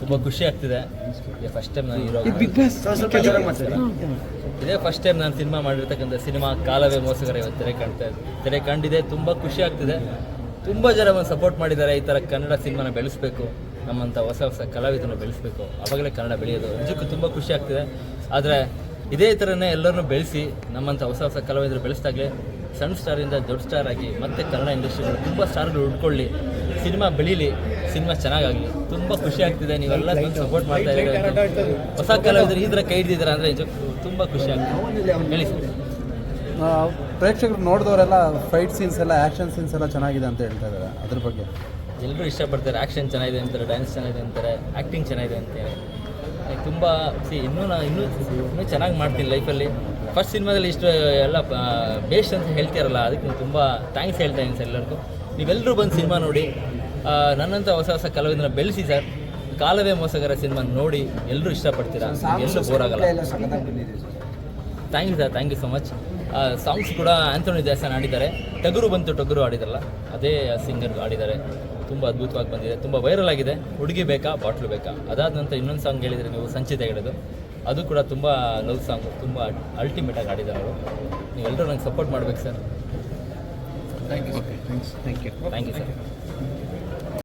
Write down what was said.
ತುಂಬ ಖುಷಿ ಆಗ್ತಿದೆ. ಫಸ್ಟ್ ಟೈಮ್ ನಾನು ಹೀರೋ ಇದೇ ಫಸ್ಟ್ ಟೈಮ್ ನಾನು ಸಿನಿಮಾ ಮಾಡಿರ್ತಕ್ಕಂಥ ಸಿನಿಮಾ ಕಾಲವೇ ಮೋಸಗರ ಇವತ್ತು ತೆರೆ ಕಾಣ್ತಾ ಇದೆ. ತೆರೆ ಕಂಡಿದೆ ತುಂಬ ಖುಷಿ ಆಗ್ತಿದೆ. ತುಂಬಾ ಜನ ಬಂದು ಸಪೋರ್ಟ್ ಮಾಡಿದ್ದಾರೆ. ಈ ತರ ಕನ್ನಡ ಸಿನಿಮಾನ ಬೆಳೆಸಬೇಕು. ನಮ್ಮಂಥ ಹೊಸ ಹೊಸ ಕಲಾವಿದನ ಬೆಳೆಸಬೇಕು. ಅವಾಗಲೇ ಕನ್ನಡ ಬೆಳೆಯೋದು ನಿಜಕ್ಕೂ ತುಂಬ ಖುಷಿ ಆಗ್ತಿದೆ. ಆದರೆ ಇದೇ ಥರನೇ ಎಲ್ಲರನ್ನೂ ಬೆಳೆಸಿ ನಮ್ಮಂಥ ಹೊಸ ಹೊಸ ಕಲಾವಿದರು ಬೆಳೆಸ್ದಾಗಲೇ ಸಣ್ಣ ಸ್ಟಾರಿಂದ ದೊಡ್ಡ ಸ್ಟಾರ್ ಆಗಿ ಮತ್ತೆ ಕನ್ನಡ ಇಂಡಸ್ಟ್ರಿಗಳು ತುಂಬ ಸ್ಟಾರ್ಗಳು ಉಳ್ಕೊಳ್ಳಿ. ಸಿನಿಮಾ ಬೆಳೀಲಿ ಸಿನಿಮಾ ಚೆನ್ನಾಗಾಗಲಿ. ತುಂಬ ಖುಷಿ ಆಗ್ತಿದೆ. ನೀವೆಲ್ಲ ಸಪೋರ್ಟ್ ಮಾಡ್ತಾ ಇದ್ದೀರಾ ಹೊಸ ಕಲಾವಿದರು ಈ ಥರ ಕೈ ಹಿಡಿದಿದ್ದಾರೆ ಅಂದರೆ ತುಂಬ ಖುಷಿ ಆಗ್ತದೆ. ಹೇಳಿ ಸರ್. ಪ್ರೇಕ್ಷಕರು ನೋಡಿದವರೆಲ್ಲ ಫೈಟ್ ಸೀನ್ಸ್ ಎಲ್ಲ ಆ್ಯಕ್ಷನ್ ಸೀನ್ಸ್ ಎಲ್ಲ ಚೆನ್ನಾಗಿದೆ ಅಂತ ಹೇಳ್ತಾ ಇದ್ದಾರೆ ಅದ್ರ ಬಗ್ಗೆ. ಎಲ್ಲರೂ ಇಷ್ಟಪಡ್ತಾರೆ. ಆ್ಯಕ್ಷನ್ ಚೆನ್ನಾಗಿದೆ ಅಂತಾರೆ ಡ್ಯಾನ್ಸ್ ಚೆನ್ನಾಗಿದೆ ಅಂತಾರೆ ಆ್ಯಕ್ಟಿಂಗ್ ಚೆನ್ನಾಗಿದೆ ಅಂತಾರೆ ತುಂಬ ಸಿ ಇನ್ನೂ ನಾನು ಇನ್ನೂ ಇನ್ನೂ ಚೆನ್ನಾಗಿ ಮಾಡ್ತೀನಿ ಲೈಫಲ್ಲಿ. ಫಸ್ಟ್ ಸಿನಿಮಾದಲ್ಲಿ ಇಷ್ಟು ಎಲ್ಲ ಬೇಸ್ಟ್ ಅಂತ ಹೇಳ್ತಿರಲ್ಲ ಅದಕ್ಕೆ ನಾನು ತುಂಬ ಥ್ಯಾಂಕ್ಸ್ ಹೇಳ್ತಾ ಇದ್ದೀನಿ ಸರ್ ಎಲ್ಲರಿಗೂ. ನೀವೆಲ್ಲರೂ ಬಂದು ಸಿನಿಮಾ ನೋಡಿ ನನ್ನಂಥ ಹೊಸ ಹೊಸ ಕಲಾವಿದನ ಬೆಳೆಸಿ ಸರ್. ಕಾಲವೇ ಮೋಸಗರ ಸಿನಿಮಾ ನೋಡಿ ಎಲ್ಲರೂ ಇಷ್ಟಪಡ್ತೀರಾ? ಎಲ್ಲರೂ ಬೋರ್ ಆಗಲ್ಲ. Thank you sir. Thank you so much songs ಕೂಡ ಆಂಥೋನಿ ದಾಸನ್ ಆಡಿದ್ದಾರೆ ಟಗರು ಬಂತು ಟಗರು ಆಡಿದಾರಲ್ಲ ಅದೇ ಸಿಂಗರ್ ಆಡಿದ್ದಾರೆ ತುಂಬ ಅದ್ಭುತವಾಗಿ ಬಂದಿದೆ ತುಂಬ ವೈರಲ್ ಆಗಿದೆ. ಹುಡುಗಿ ಬೇಕಾ ಬಾಟ್ಲು ಬೇಕಾ? ಅದಾದ ನಂತರ ಇನ್ನೊಂದು ಸಾಂಗ್ ಹೇಳಿದರೆ ನೀವು ಸಂಚಿತ ಹೇಳೋದು ಅದು ಕೂಡ ತುಂಬ ಲವ್ ಸಾಂಗ್ ತುಂಬ ಅಲ್ಟಿಮೇಟಾಗಿ ಆಡಿದ್ದಾರೆ ಅವರು. ನೀವೆಲ್ಲರೂ ನಂಗೆ ಸಪೋರ್ಟ್ ಮಾಡ್ಬೇಕು ಸರ್ ಥ್ಯಾಂಕ್ ಯು ಸರ್